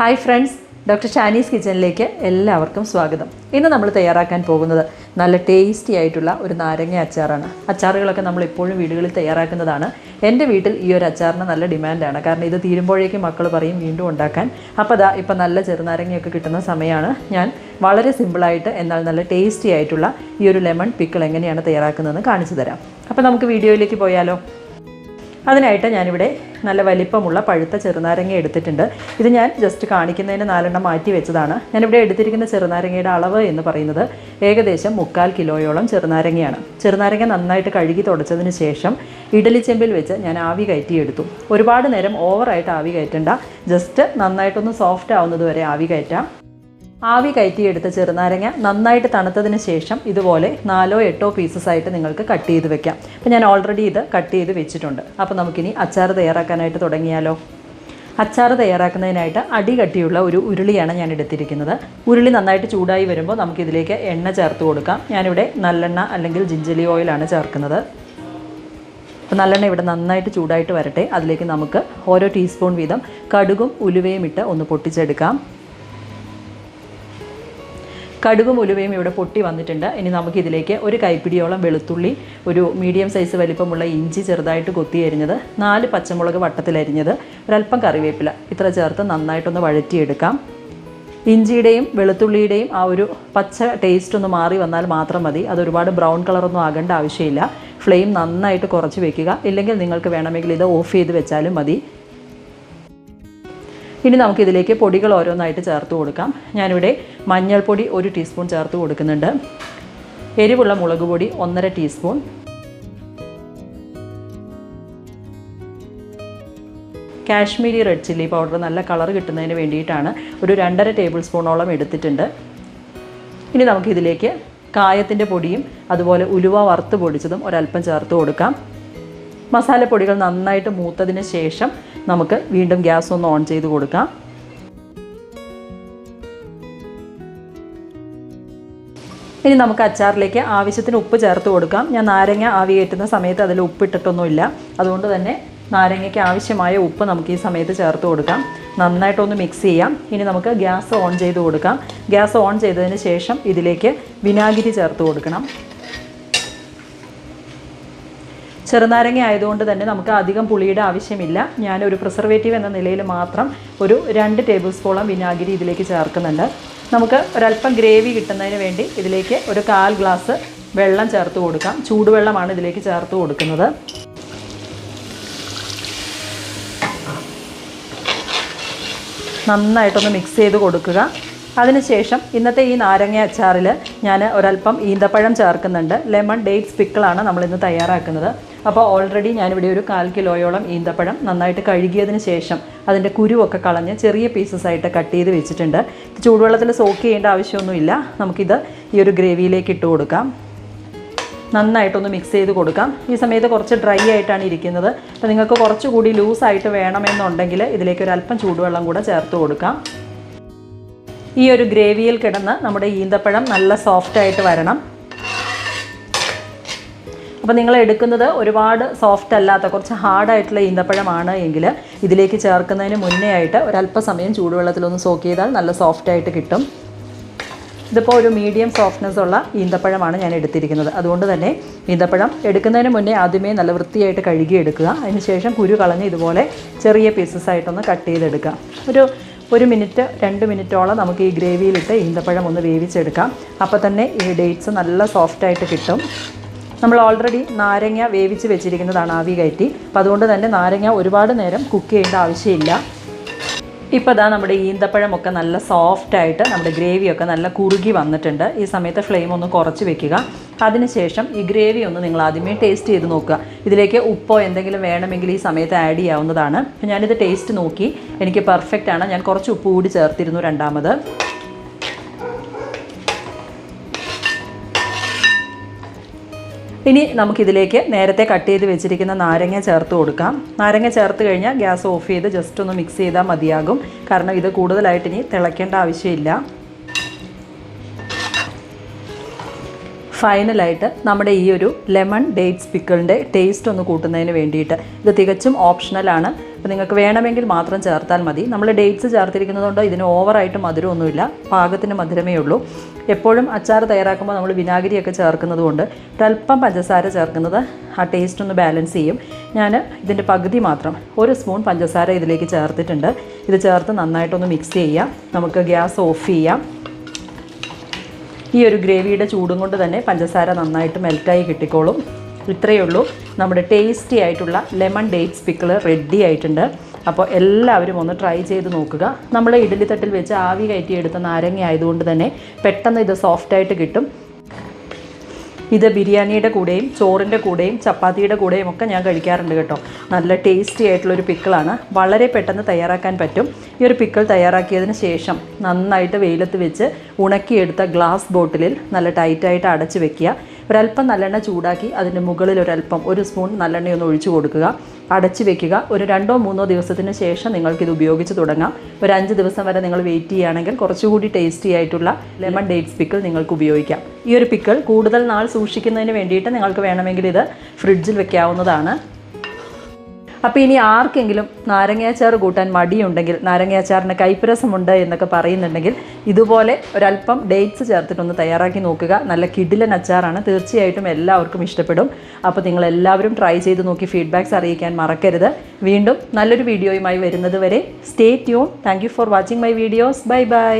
Hi friends doctor Shani's കിച്ചണിലേക്ക് എല്ലാവർക്കും സ്വാഗതം. ഇന്ന് നമ്മൾ തയ്യാറാക്കാൻ പോകുന്നത് നല്ല ടേസ്റ്റി ആയിട്ടുള്ള ഒരു നാരങ്ങ അച്ചാറാണ്. അച്ചാറുകളൊക്കെ നമ്മൾ ഇപ്പോഴും വീടുകളിൽ തയ്യാറാക്കുന്നതാണ്. എന്റെ വീട്ടിൽ ഈ ഒരു അച്ചാറിന് നല്ല ഡിമാൻഡാണ്. കാരണം ഇത് തീരുമ്പോഴേക്കും മക്കൾ പറയും വീണ്ടും ഉണ്ടാക്കാൻ. അപ്പോൾ അതാ ഇപ്പം നല്ല ചെറുനാരങ്ങയൊക്കെ കിട്ടുന്ന സമയമാണ്. ഞാൻ വളരെ സിമ്പിളായിട്ട് എന്നാൽ നല്ല ടേസ്റ്റി ആയിട്ടുള്ള ഈ ഒരു ലെമൺ പിക്കിൾ എങ്ങനെയാണ് തയ്യാറാക്കുന്നതെന്ന് കാണിച്ചു തരാം. അപ്പോൾ നമുക്ക് വീഡിയോയിലേക്ക് പോയാലോ? അതിനായിട്ട് ഞാനിവിടെ നല്ല വലിപ്പമുള്ള പഴുത്ത ചെറുനാരങ്ങ എടുത്തിട്ടുണ്ട്. ഇത് ഞാൻ ജസ്റ്റ് കാണിക്കുന്നതിന് നാലെണ്ണം മാറ്റി വെച്ചതാണ്. ഞാനിവിടെ എടുത്തിരിക്കുന്ന ചെറുനാരങ്ങയുടെ അളവ് എന്ന് പറയുന്നത് ഏകദേശം മുക്കാൽ കിലോയോളം ചെറുനാരങ്ങയാണ്. ചെറുനാരങ്ങ നന്നായിട്ട് കഴുകി തുടച്ചതിന് ശേഷം ഇഡലി ചെമ്പിൽ വെച്ച് ഞാൻ ആവി കയറ്റിയെടുത്തു. ഒരുപാട് നേരം ഓവറായിട്ട് ആവി കയറ്റണ്ട. ജസ്റ്റ് നന്നായിട്ടൊന്ന് സോഫ്റ്റ് ആവുന്നത് വരെ ആവി കയറ്റാം. ആവി കയറ്റിയെടുത്ത ചെറുനാരങ്ങ നന്നായിട്ട് തണുത്തതിന് ശേഷം ഇതുപോലെ നാലോ എട്ടോ പീസസ് ആയിട്ട് നിങ്ങൾക്ക് കട്ട് ചെയ്ത് വെക്കാം. അപ്പോൾ ഞാൻ ഓൾറെഡി ഇത് കട്ട് ചെയ്ത് വെച്ചിട്ടുണ്ട്. അപ്പോൾ നമുക്കിനി അച്ചാർ തയ്യാറാക്കാനായിട്ട് തുടങ്ങിയാലോ? അച്ചാർ തയ്യാറാക്കുന്നതിനായിട്ട് അടി കട്ടിയുള്ള ഒരു ഉരുളിയാണ് ഞാൻ എടുത്തിരിക്കുന്നത്. ഉരുളി നന്നായിട്ട് ചൂടായി വരുമ്പോൾ നമുക്കിതിലേക്ക് എണ്ണ ചേർത്ത് കൊടുക്കാം. ഞാനിവിടെ നല്ലെണ്ണ അല്ലെങ്കിൽ ജിഞ്ചലി ഓയിലാണ് ചേർക്കുന്നത്. അപ്പോൾ നല്ലെണ്ണ ഇവിടെ നന്നായിട്ട് ചൂടായിട്ട് വരട്ടെ. അതിലേക്ക് നമുക്ക് ഓരോ ടീസ്പൂൺ വീതം കടുകും ഉലുവയും ഇട്ട് ഒന്ന് പൊട്ടിച്ചെടുക്കാം. കടുകും ഉലുവയും ഇവിടെ പൊട്ടി വന്നിട്ടുണ്ട്. ഇനി നമുക്കിതിലേക്ക് ഒരു കൈപ്പിടിയോളം വെളുത്തുള്ളി ഒരു മീഡിയം സൈസ് വലിപ്പമുള്ള ഇഞ്ചി ചെറുതായിട്ട് കൊത്തി അരിഞ്ഞത് നാല് പച്ചമുളക് വട്ടത്തിലരിഞ്ഞത് ഒരല്പം കറിവേപ്പില ഇത്ര ചേർത്ത് നന്നായിട്ടൊന്ന് വഴറ്റിയെടുക്കാം. ഇഞ്ചിയുടെയും വെളുത്തുള്ളിയുടെയും ആ ഒരു പച്ച ടേസ്റ്റ് ഒന്ന് മാറി വന്നാൽ മാത്രം മതി. അതൊരുപാട് ബ്രൗൺ കളറൊന്നും ആകേണ്ട ആവശ്യമില്ല. ഫ്ലെയിം നന്നായിട്ട് കുറച്ച് വെക്കുക. ഇല്ലെങ്കിൽ നിങ്ങൾക്ക് വേണമെങ്കിൽ ഇത് ഓഫ് ചെയ്ത് വെച്ചാലും മതി. ഇനി നമുക്കിതിലേക്ക് പൊടികൾ ഓരോന്നായിട്ട് ചേർത്ത് കൊടുക്കാം. ഞാനിവിടെ മഞ്ഞൾപ്പൊടി ഒരു ടീസ്പൂൺ ചേർത്ത് കൊടുക്കുന്നുണ്ട്. എരിവുള്ള മുളക് പൊടി ഒന്നര teaspoon. Kashmiri red chilli powder നല്ല കളർ കിട്ടുന്നതിന് വേണ്ടിയിട്ടാണ് ഒരു രണ്ടര ടേബിൾ സ്പൂണോളം എടുത്തിട്ടുണ്ട്. ഇനി നമുക്കിതിലേക്ക് കായത്തിന്റെ പൊടിയും അതുപോലെ ഉലുവ വറുത്ത് പൊടിച്ചതും ഒരല്പം ചേർത്ത് കൊടുക്കാം. മസാലപ്പൊടികൾ നന്നായിട്ട് മൂത്തതിന് ശേഷം നമുക്ക് വീണ്ടും ഗ്യാസ് ഒന്ന് ഓൺ ചെയ്ത് കൊടുക്കാം. ഇനി നമുക്ക് അച്ചാറിലേക്ക് ആവശ്യത്തിന് ഉപ്പ് ചേർത്ത് കൊടുക്കാം. ഞാൻ നാരങ്ങ ആവി കയറ്റുന്ന സമയത്ത് അതിൽ ഉപ്പിട്ടിട്ടൊന്നുമില്ല. അതുകൊണ്ട് തന്നെ നാരങ്ങയ്ക്ക് ആവശ്യമായ ഉപ്പ് നമുക്ക് ഈ സമയത്ത് ചേർത്ത് കൊടുക്കാം. നന്നായിട്ടൊന്ന് മിക്സ് ചെയ്യാം. ഇനി നമുക്ക് ഗ്യാസ് ഓൺ ചെയ്ത് കൊടുക്കാം. ഗ്യാസ് ഓൺ ചെയ്തതിന് ശേഷം ഇതിലേക്ക് വിനാഗിരി ചേർത്ത് കൊടുക്കണം. ചെറുനാരങ്ങ ആയതുകൊണ്ട് തന്നെ നമുക്ക് അധികം പുളിയുടെ ആവശ്യമില്ല. ഞാൻ ഒരു പ്രിസർവേറ്റീവ് എന്ന നിലയിൽ മാത്രം ഒരു രണ്ട് ടേബിൾ സ്പൂണോളം വിനാഗിരി ഇതിലേക്ക് ചേർക്കുന്നുണ്ട്. നമുക്ക് ഒരല്പം ഗ്രേവി കിട്ടുന്നതിന് വേണ്ടി ഇതിലേക്ക് ഒരു കാൽ ഗ്ലാസ് വെള്ളം ചേർത്ത് കൊടുക്കാം. ചൂടുവെള്ളമാണ് ഇതിലേക്ക് ചേർത്ത് കൊടുക്കുന്നത്. നന്നായിട്ടൊന്ന് മിക്സ് ചെയ്ത് കൊടുക്കുക. അതിനുശേഷം ഇന്നത്തെ ഈ നാരങ്ങ അച്ചാറിൽ ഞാൻ ഒരല്പം ഈന്തപ്പഴം ചേർക്കുന്നുണ്ട്. ലെമൺ ഡേറ്റ്സ് പിക്കിളാണ് നമ്മളിന്ന് തയ്യാറാക്കുന്നത്. അപ്പോൾ ഓൾറെഡി ഞാനിവിടെ ഒരു കാൽ കിലോയോളം ഈന്തപ്പഴം നന്നായിട്ട് കഴുകിയതിന് ശേഷം അതിന്റെ കുരുവൊക്കെ കളഞ്ഞ് ചെറിയ പീസസ് ആയിട്ട് കട്ട് ചെയ്ത് വെച്ചിട്ടുണ്ട്. ചൂടുവെള്ളത്തിൽ സോക്ക് ചെയ്യേണ്ട ആവശ്യമൊന്നുമില്ല. നമുക്കിത് ഈ ഒരു ഗ്രേവിയിലേക്ക് ഇട്ട് കൊടുക്കാം. നന്നായിട്ടൊന്ന് മിക്സ് ചെയ്ത് കൊടുക്കാം. ഈ സമയത്ത് കുറച്ച് ഡ്രൈ ആയിട്ടാണ് ഇരിക്കുന്നത്. അപ്പോൾ നിങ്ങൾക്ക് കുറച്ചുകൂടി ലൂസായിട്ട് വേണമെന്നുണ്ടെങ്കിൽ ഇതിലേക്ക് ഒരു അല്പം ചൂടുവെള്ളം കൂടെ ചേർത്ത് കൊടുക്കാം. ഈ ഒരു ഗ്രേവിയിൽ കിടന്ന് നമ്മുടെ ഈന്തപ്പഴം നല്ല സോഫ്റ്റായിട്ട് വരണം. അപ്പോൾ നിങ്ങൾ എടുക്കുന്നത് ഒരുപാട് സോഫ്റ്റ് അല്ലാത്ത കുറച്ച് ഹാർഡായിട്ടുള്ള ഈന്തപ്പഴമാണ് എങ്കിൽ ഇതിലേക്ക് ചേർക്കുന്നതിന് മുന്നേ ആയിട്ട് ഒരല്പസമയം ചൂടുവെള്ളത്തിലൊന്ന് സോക്ക് ചെയ്താൽ നല്ല സോഫ്റ്റായിട്ട് കിട്ടും. ഇതിപ്പോൾ ഒരു മീഡിയം സോഫ്റ്റ്നെസ് ഉള്ള ഈന്തപ്പഴമാണ് ഞാൻ എടുത്തിരിക്കുന്നത്. അതുകൊണ്ട് തന്നെ ഈന്തപ്പഴം എടുക്കുന്നതിന് മുന്നേ ആദ്യമേ നല്ല വൃത്തിയായിട്ട് കഴുകി എടുക്കുക. അതിനുശേഷം കുരു കളഞ്ഞ് ഇതുപോലെ ചെറിയ പീസസ് ആയിട്ടൊന്ന് കട്ട് ചെയ്തെടുക്കുക ഒരു ഒരു മിനിറ്റ് രണ്ട് മിനിറ്റോളം നമുക്ക് ഈ ഗ്രേവിയിലിട്ട് ഈന്തപ്പഴം ഒന്ന് വേവിച്ചെടുക്കാം. അപ്പോൾ തന്നെ ഈ ഡേറ്റ്സ് നല്ല സോഫ്റ്റായിട്ട് കിട്ടും. നമ്മൾ ഓൾറെഡി നാരങ്ങ വേവിച്ച് വെച്ചിരിക്കുന്നതാണ് ആവി കയറ്റി. അപ്പോൾ അതുകൊണ്ട് തന്നെ നാരങ്ങ ഒരുപാട് നേരം കുക്ക് ചെയ്യേണ്ട ആവശ്യമില്ല. ഇപ്പോൾ ഇതാ നമ്മുടെ ഈന്തപ്പഴമൊക്കെ നല്ല സോഫ്റ്റായിട്ട് നമ്മുടെ ഗ്രേവിയൊക്കെ നല്ല കുറുകി വന്നിട്ടുണ്ട്. ഈ സമയത്ത് ഫ്ലെയിം ഒന്ന് കുറച്ച് വെക്കുക. അതിനുശേഷം ഈ ഗ്രേവി ഒന്ന് നിങ്ങൾ ആദ്യമേ ടേസ്റ്റ് ചെയ്ത് നോക്കുക. ഇതിലേക്ക് ഉപ്പോ എന്തെങ്കിലും വേണമെങ്കിൽ ഈ സമയത്ത് ആഡ് ചെയ്യാവുന്നതാണ്. ഞാനിത് ടേസ്റ്റ് നോക്കി. എനിക്ക് പെർഫെക്റ്റ് ആണ്. ഞാൻ കുറച്ച് ഉപ്പ് കൂടി ചേർത്തിരുന്നു രണ്ടാമത്. ഇനി നമുക്കിതിലേക്ക് നേരത്തെ കട്ട് ചെയ്ത് വെച്ചിരിക്കുന്ന നാരങ്ങ ചേർത്ത് കൊടുക്കാം. നാരങ്ങ ചേർത്ത് കഴിഞ്ഞാൽ ഗ്യാസ് ഓഫ് ചെയ്ത് ജസ്റ്റ് ഒന്ന് മിക്സ് ചെയ്താൽ മതിയാകും. കാരണം ഇത് കൂടുതലായിട്ട് ഇനി തിളയ്ക്കേണ്ട ആവശ്യമില്ല. ഫൈനലായിട്ട് നമ്മുടെ ഈ ഒരു ലെമൺ ഡേറ്റ്സ് പിക്കിളിന്റെ ടേസ്റ്റ് ഒന്ന് കൂട്ടുന്നതിന് വേണ്ടിയിട്ട് ഇത് തികച്ചും ഓപ്ഷണലാണ് അപ്പോൾ നിങ്ങൾക്ക് വേണമെങ്കിൽ മാത്രം ചേർത്താൽ മതി. നമ്മൾ ഡേറ്റ്സ് ചേർത്തിരിക്കുന്നതുകൊണ്ട് ഇതിന് ഓവറായിട്ട് മധുരമൊന്നുമില്ല. പാകത്തിന് മധുരമേ ഉള്ളൂ. എപ്പോഴും അച്ചാർ തയ്യാറാക്കുമ്പോൾ നമ്മൾ വിനാഗിരിയൊക്കെ ചേർക്കുന്നത് കൊണ്ട് ഒരല്പം പഞ്ചസാര ചേർക്കുന്നത് ആ ടേസ്റ്റ് ഒന്ന് ബാലൻസ് ചെയ്യും. ഞാൻ ഇതിന്റെ പകുതി മാത്രം ഒരു സ്പൂൺ പഞ്ചസാര ഇതിലേക്ക് ചേർത്തിട്ടുണ്ട്. ഇത് ചേർത്ത് നന്നായിട്ടൊന്ന് മിക്സ് ചെയ്യാം. നമുക്ക് ഗ്യാസ് ഓഫ് ചെയ്യാം. ഈ ഒരു ഗ്രേവിയുടെ ചൂടും കൊണ്ട് തന്നെ പഞ്ചസാര നന്നായിട്ട് മെൽറ്റായി കിട്ടിക്കോളും. ഇത്രയേ ഉള്ളൂ. നമ്മുടെ ടേസ്റ്റി ആയിട്ടുള്ള ലെമൺ ഡേറ്റ്സ് പിക്കിൾ റെഡി ആയിട്ടുണ്ട്. അപ്പോൾ എല്ലാവരും ഒന്ന് ട്രൈ ചെയ്ത് നോക്കുക. നമ്മൾ ഇഡ്ഡലി തട്ടിൽ വെച്ച് ആവി കയറ്റിയെടുത്ത നാരങ്ങ ആയതുകൊണ്ട് തന്നെ പെട്ടെന്ന് ഇത് സോഫ്റ്റായിട്ട് കിട്ടും. ഇത് ബിരിയാണിയുടെ കൂടെയും ചോറിന്റെ കൂടെയും ചപ്പാത്തിയുടെ കൂടെയും ഒക്കെ ഞാൻ കഴിക്കാറുണ്ട് കേട്ടോ. നല്ല ടേസ്റ്റി ആയിട്ടുള്ളൊരു പിക്കിളാണ് വളരെ പെട്ടെന്ന് തയ്യാറാക്കാൻ പറ്റും. ഈ ഒരു പിക്കിൾ തയ്യാറാക്കിയതിന് ശേഷം നന്നായിട്ട് വെയിലത്ത് വെച്ച് ഉണക്കിയെടുത്ത ഗ്ലാസ് ബോട്ടിലിൽ നല്ല ടൈറ്റായിട്ട് അടച്ച് വെക്കുക. ഒരല്പം നല്ലെണ്ണ ചൂടാക്കി അതിന്റെ മുകളിൽ ഒരല്പം ഒരു സ്പൂൺ നല്ലെണ്ണ ഒന്ന് ഒഴിച്ചു കൊടുക്കുക. അടച്ചു വെക്കുക. ഒരു രണ്ടോ മൂന്നോ ദിവസത്തിന് ശേഷം നിങ്ങൾക്കിത് ഉപയോഗിച്ച് തുടങ്ങാം. ഒരു അഞ്ച് ദിവസം വരെ നിങ്ങൾ വെയിറ്റ് ചെയ്യുകയാണെങ്കിൽ കുറച്ചുകൂടി ടേസ്റ്റി ആയിട്ടുള്ള ലെമൺ ഡേറ്റ്സ് പിക്കിൾ നിങ്ങൾക്ക് ഉപയോഗിക്കാം. ഈ ഒരു പിക്കിൾ കൂടുതൽ നാൾ സൂക്ഷിക്കുന്നതിന് വേണ്ടിയിട്ട് നിങ്ങൾക്ക് വേണമെങ്കിൽ ഇത് ഫ്രിഡ്ജിൽ വെക്കാവുന്നതാണ്. അപ്പോൾ ഇനി ആർക്കെങ്കിലും നാരങ്ങാച്ചാർ കൂട്ടാൻ മടിയുണ്ടെങ്കിൽ നാരങ്ങാച്ചാറിന് കൈപ്പരസമുണ്ട് എന്നൊക്കെ പറയുന്നുണ്ടെങ്കിൽ ഇതുപോലെ ഒരല്പം ഡേറ്റ്സ് ചേർത്തിട്ടൊന്ന് തയ്യാറാക്കി നോക്കുക. നല്ല കിഡിലൻ അച്ചാറാണ്. തീർച്ചയായിട്ടും എല്ലാവർക്കും ഇഷ്ടപ്പെടും. അപ്പോൾ നിങ്ങൾ എല്ലാവരും ട്രൈ ചെയ്ത് നോക്കി ഫീഡ്ബാക്ക്സ് അറിയിക്കാൻ മറക്കരുത്. വീണ്ടും നല്ലൊരു വീഡിയോയുമായി വരുന്നത് വരെ stay tune. Thank for watching my videos bye bye